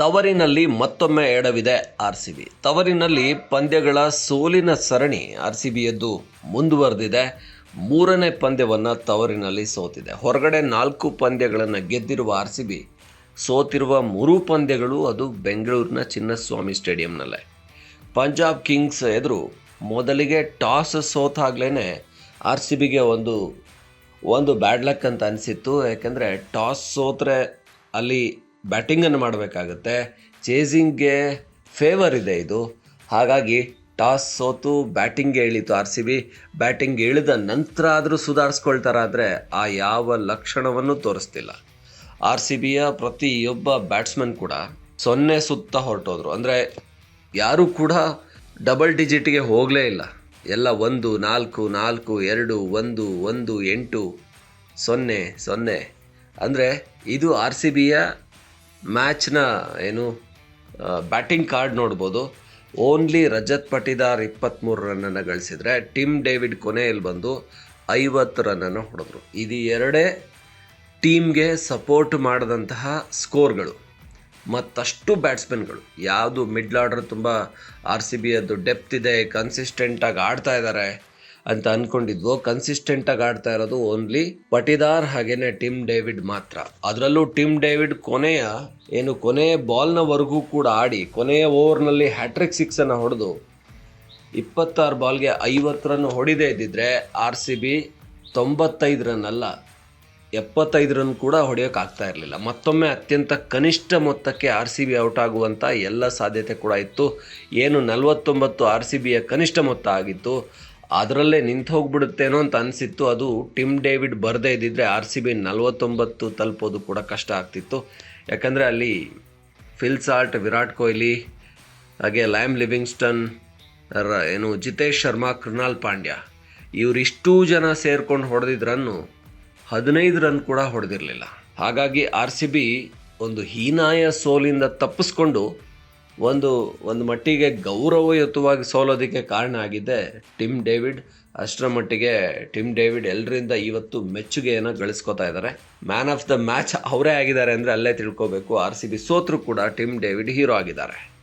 ತವರಿನಲ್ಲಿ ಮತ್ತೊಮ್ಮೆ ಎಡವಿದೆ R C B ತವರಿನಲ್ಲಿ ಪಂದ್ಯಗಳ ಸೋಲಿನ ಸರಣಿ ಆರ್ ಸಿ ಬಿಯದ್ದು ಮುಂದುವರೆದಿದೆ. ಮೂರನೇ ಪಂದ್ಯವನ್ನು ತವರಿನಲ್ಲಿ ಸೋತಿದೆ. ಹೊರಗಡೆ ನಾಲ್ಕು ಪಂದ್ಯಗಳನ್ನು ಗೆದ್ದಿರುವ ಆರ್ ಸಿ ಬಿ ಸೋತಿರುವ ಮೂರು ಪಂದ್ಯಗಳು ಅದು ಬೆಂಗಳೂರಿನ ಚಿನ್ನಸ್ವಾಮಿ ಸ್ಟೇಡಿಯಂನಲ್ಲೇ. ಪಂಜಾಬ್ ಕಿಂಗ್ಸ್ ಎದುರು ಮೊದಲಿಗೆ ಟಾಸ್ ಸೋತಾಗ್ಲೇ ಆರ್ ಸಿ ಬಿಗೆ ಒಂದು ಒಂದು ಬ್ಯಾಡ್ ಲಕ್ ಅಂತ ಅನಿಸಿತ್ತು. ಯಾಕೆಂದರೆ ಟಾಸ್ ಸೋತ್ರೆ ಅಲ್ಲಿ ಬ್ಯಾಟಿಂಗನ್ನು ಮಾಡಬೇಕಾಗತ್ತೆ. ಚೇಸಿಂಗ್ಗೆ ಫೇವರ್ ಇದೆ ಇದು. ಹಾಗಾಗಿ ಟಾಸ್ ಸೋತು, ಬ್ಯಾಟಿಂಗ್ಗೆ ಇಳಿತು ಆರ್ ಸಿ ಬಿ. ಬ್ಯಾಟಿಂಗ್ ಇಳಿದ ನಂತರ ಆದರೂ ಸುಧಾರಿಸ್ಕೊಳ್ತಾರಾದರೆ ಆ ಯಾವ ಲಕ್ಷಣವನ್ನು ತೋರಿಸ್ತಿಲ್ಲ. ಆರ್ ಸಿ ಬಿಯ ಪ್ರತಿಯೊಬ್ಬ ಬ್ಯಾಟ್ಸ್ಮನ್ ಕೂಡ ಸೊನ್ನೆ ಸುತ್ತ ಹೊರಟೋದ್ರು. ಅಂದರೆ ಯಾರೂ ಕೂಡ ಡಬಲ್ ಡಿಜಿಟ್ಗೆ ಹೋಗಲೇ ಇಲ್ಲ. ಎಲ್ಲ ಒಂದು, ನಾಲ್ಕು ನಾಲ್ಕು, ಎರಡು, ಒಂದು ಒಂದು, ಎಂಟು, ಸೊನ್ನೆ ಸೊನ್ನೆ. ಅಂದರೆ ಇದು ಆರ್ ಸಿ ಬಿಯ ಮ್ಯಾಚ್ನ ಏನು ಬ್ಯಾಟಿಂಗ್ ಕಾರ್ಡ್ ನೋಡ್ಬೋದು. ಓನ್ಲಿ ರಜತ್ ಪಟಿದಾರ್ ಇಪ್ಪತ್ತ್ಮೂರು ರನ್ನನ್ನು ಗಳಿಸಿದರೆ ಟಿಮ್ ಡೇವಿಡ್ ಕೊನೆಯಲ್ಲಿ ಬಂದು ಐವತ್ತು ರನ್ನನ್ನು ಹೊಡೆದ್ರು. ಇದು ಎರಡೇ ಟೀಮ್ಗೆ ಸಪೋರ್ಟ್ ಮಾಡಿದಂತಹ ಸ್ಕೋರ್ಗಳು, ಮತ್ತಷ್ಟು ಬ್ಯಾಟ್ಸ್ಮನ್ಗಳು. ಯಾವುದು ಮಿಡ್ಲ್ ಆರ್ಡರ್ ತುಂಬ ಆರ್ ಸಿ ಬಿಯದ್ದು ಡೆಪ್ತ್ ಇದೆ ಕನ್ಸಿಸ್ಟೆಂಟಾಗಿ ಆಡ್ತಾ ಇದ್ದಾರೆ ಅಂತ ಅನ್ಕೊಂಡಿದ್ವೋ. ಕನ್ಸಿಸ್ಟೆಂಟ್ ಆಗಿ ಆಡ್ತಾ ಇರೋದು ಓನ್ಲಿ ಪಟಿದಾರ್ ಹಾಗೇನೆ ಟಿಮ್ ಡೇವಿಡ್ ಮಾತ್ರ. ಅದರಲ್ಲೂ ಟಿಮ್ ಡೇವಿಡ್ ಕೊನೆಯ, ಏನು ಕೊನೆಯ ಬಾಲ್ನವರೆಗೂ ಕೂಡ ಆಡಿ, ಕೊನೆಯ ಓವರ್ನಲ್ಲಿ ಹ್ಯಾಟ್ರಿಕ್ ಸಿಕ್ಸ್ ಸಿಕ್ಸನ್ನು ಹೊಡೆದು ಇಪ್ಪತ್ತಾರು ಬಾಲ್ಗೆ ಐವತ್ತು ರನ್ ಹೊಡಿದೇ ಇದ್ದಿದ್ರೆ ಆರ್ ಸಿ ಬಿ ತೊಂಬತ್ತೈದು ರನ್ ಅಲ್ಲ, ಎಪ್ಪತ್ತೈದು ರನ್ ಕೂಡ ಹೊಡೆಯೋಕ್ಕಾಗ್ತಾ ಇರಲಿಲ್ಲ. ಮತ್ತೊಮ್ಮೆ ಅತ್ಯಂತ ಕನಿಷ್ಠ ಮೊತ್ತಕ್ಕೆ ಆರ್ ಸಿ ಬಿ ಔಟ್ ಆಗುವಂಥ ಎಲ್ಲ ಸಾಧ್ಯತೆ ಕೂಡ ಇತ್ತು. ಏನು ನಲವತ್ತೊಂಬತ್ತು ಆರ್ ಸಿ ಬಿಯ ಕನಿಷ್ಠ ಮೊತ್ತ ಆಗಿತ್ತು. ಅದರಲ್ಲೇ ನಿಂತು ಹೋಗ್ಬಿಡುತ್ತೇನೋ ಅಂತ ಅನಿಸಿತ್ತು. ಅದು ಟಿಮ್ ಡೇವಿಡ್ ಬರದೇ ಇದ್ದಿದ್ರೆ ಆರ್ ಸಿ ಬಿ ನಲ್ವತ್ತೊಂಬತ್ತು ತಲುಪೋದು ಕೂಡ ಕಷ್ಟ ಆಗ್ತಿತ್ತು. ಯಾಕಂದರೆ ಅಲ್ಲಿ ಫಿಲ್ ಸಾಲ್ಟ್, ವಿರಾಟ್ ಕೊಹ್ಲಿ, ಹಾಗೆ ಲ್ಯಾಮ್ ಲಿವಿಂಗ್ಸ್ಟನ್ ಏನು ಜಿತೇಶ್ ಶರ್ಮಾ, ಕೃಣಾಲ್ ಪಾಂಡ್ಯ, ಇವರಿಷ್ಟೂ ಜನ ಸೇರ್ಕೊಂಡು ಹೊಡೆದಿದ್ರನ್ನು ಹದಿನೈದು ರನ್ ಕೂಡ ಹೊಡೆದಿರಲಿಲ್ಲ. ಹಾಗಾಗಿ ಆರ್ ಸಿ ಬಿ ಒಂದು ಹೀನಾಯ ಸೋಲಿಂದ ತಪ್ಪಿಸ್ಕೊಂಡು ಒಂದು ಒಂದು ಮಟ್ಟಿಗೆ ಗೌರವಯುತವಾಗಿ ಸೋಲೋದಕ್ಕೆ ಕಾರಣ ಆಗಿದೆ ಟಿಮ್ ಡೇವಿಡ್. ಅಷ್ಟರ ಮಟ್ಟಿಗೆ ಟಿಮ್ ಡೇವಿಡ್ ಎಲ್ಲರಿಂದ ಇವತ್ತು ಮೆಚ್ಚುಗೆಯನ್ನು ಗಳಿಸ್ಕೊತಾ ಇದ್ದಾರೆ. ಮ್ಯಾನ್ ಆಫ್ ದ ಮ್ಯಾಚ್ ಅವರೇ ಆಗಿದ್ದಾರೆ ಅಂದರೆ ಅಲ್ಲೇ ತಿಳ್ಕೋಬೇಕು. ಆರ್ ಸಿ ಬಿ ಸೋತ್ರೂ ಕೂಡ ಟಿಮ್ ಡೇವಿಡ್ ಹೀರೋ ಆಗಿದ್ದಾರೆ.